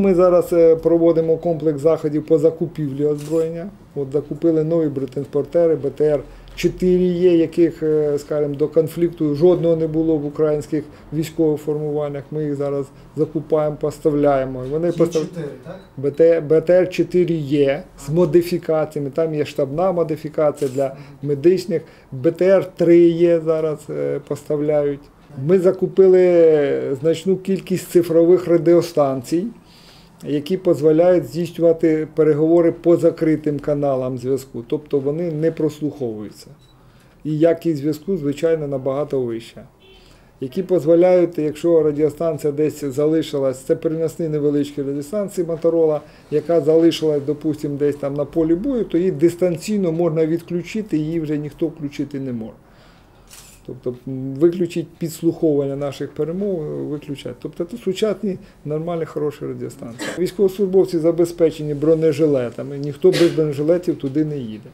Ми зараз е, проводимо комплекс заходів по закупівлі озброєння. От закупили нові бронетранспортери БТР 4 є, яких, е, скажімо, до конфлікту жодного не було в українських військових формуваннях. Ми їх зараз закупаємо, поставляємо. Вони постав... чотири, так? БТР 4 є з модифікаціями. Там є штабна модифікація для медичних. БТР 3 є зараз е, поставляють. Ми закупили значну кількість цифрових радіостанцій, які дозволяють здійснювати переговори по закритим каналам зв'язку. Тобто вони не прослуховуються. І якість зв'язку, звичайно, набагато вища. Які дозволяють, якщо радіостанція десь залишилась, це переносні невеличкі радіостанції Моторола, яка залишилась, допустимо, десь там на полі бою, то її дистанційно можна відключити, її вже ніхто включити не може. Тобто виключити підслуховування наших перемов, виключати. Тобто це сучасні, нормальні, хороші радіостанції. Військовослужбовці забезпечені бронежилетами, ніхто без бронежилетів туди не їде.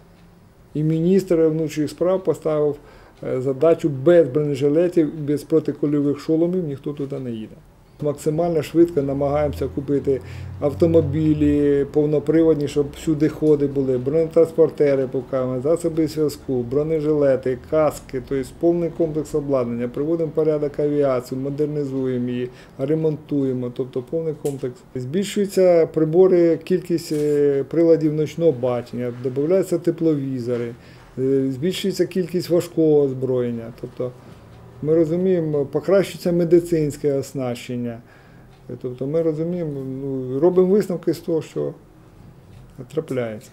І міністр внутрішніх справ поставив е, задачу без бронежилетів, без протикольових шоломів ніхто туди не їде. Максимально швидко намагаємося купити автомобілі повноприводні, щоб всюди ходи були, бронетранспортери покажемо, засоби зв'язку, бронежилети, каски, тобто повний комплекс обладнання. Приводимо порядок авіацію, модернізуємо її, ремонтуємо, тобто повний комплекс. Збільшуються прибори, кількість е, приладів ночного бачення, додаються тепловізори, е, збільшується кількість важкого озброєння. Тобто ми розуміємо, покращується медицинське оснащення. Тобто ми розуміємо, ну, робимо висновки з того, що трапляється.